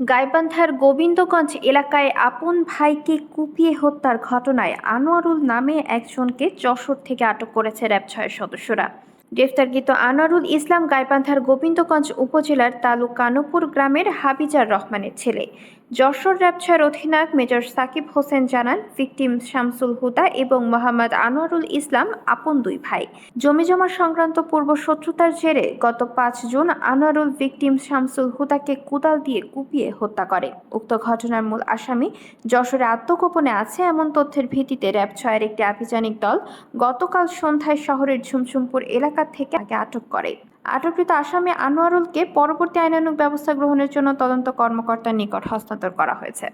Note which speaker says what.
Speaker 1: গাইবান্ধার গোবিন্দগঞ্জ এলাকায় আপন ভাইকে কুপিয়ে হত্যার ঘটনায় আনোয়ারুল নামে একজনকে যশোর থেকে আটক করেছে র্যাব ছয়ের সদস্যরা। গ্রেফতারকৃত আনোয়ারুল ইসলাম গাইবান্ধার গোবিন্দগঞ্জ উপজেলার তালুক কানপুর গ্রামের হাবিজার রহমানের ছেলে। যশোর র্যাব ছয়ের অধিনায়ক মেজর সাকিব হোসেন জানান, ভিকটিম শামসুল হুদা এবং মোহাম্মদ আনোয়ারুল ইসলাম আপন দুই ভাই। জমিজমা সংক্রান্ত পূর্ব শত্রুতার জেরে গত পাঁচ জুন আনোয়ারুল ভিকটিম শামসুল হুদাকে কুদাল দিয়ে কুপিয়ে হত্যা করে। উক্ত ঘটনার মূল আসামি যশোরে আত্মগোপনে আছে এমন তথ্যের ভিত্তিতে র্যাব ছয়ের একটি আভিযানিক দল গতকাল সন্ধ্যায় শহরের ঝুমঝুমপুর এলাকা থেকে তাকে আটক করে। আটককৃত আসামি আনোয়ারুলকে পরবর্তী আইনানুক ব্যবস্থা গ্রহণের জন্য তদন্ত কর্মকর্তার নিকট হস্তান্তর করা হয়েছে।